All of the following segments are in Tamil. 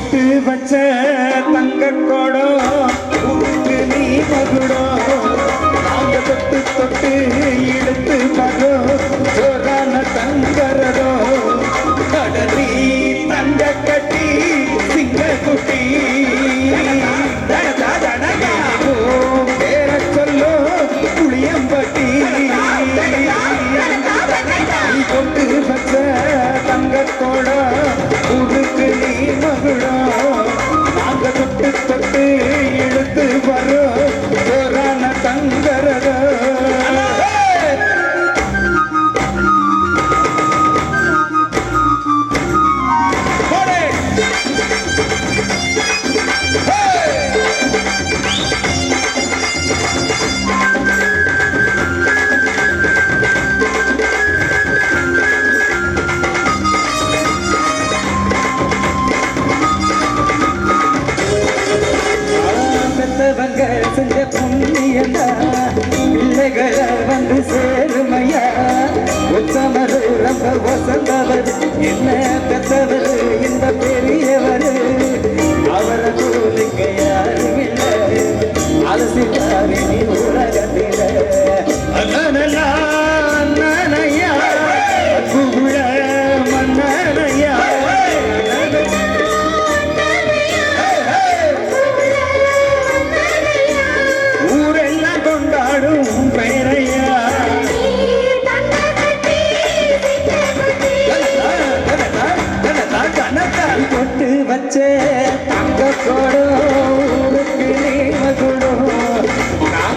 பொட்டு வச்ச தங்க கோடம் பூத்து நீ மகுடம் நாங்க தொட்டு தொட்டு எடுத்து மகம் பிறப்ப வசந்தவர் என்ன தந்தவர் இந்த பெரியவர் அவரை தோலுக்கு யாரும்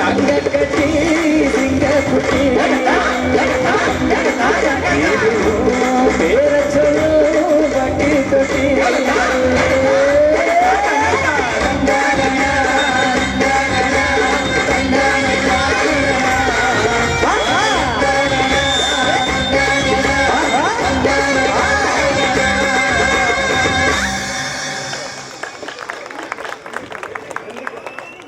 தங்கக்கட்டி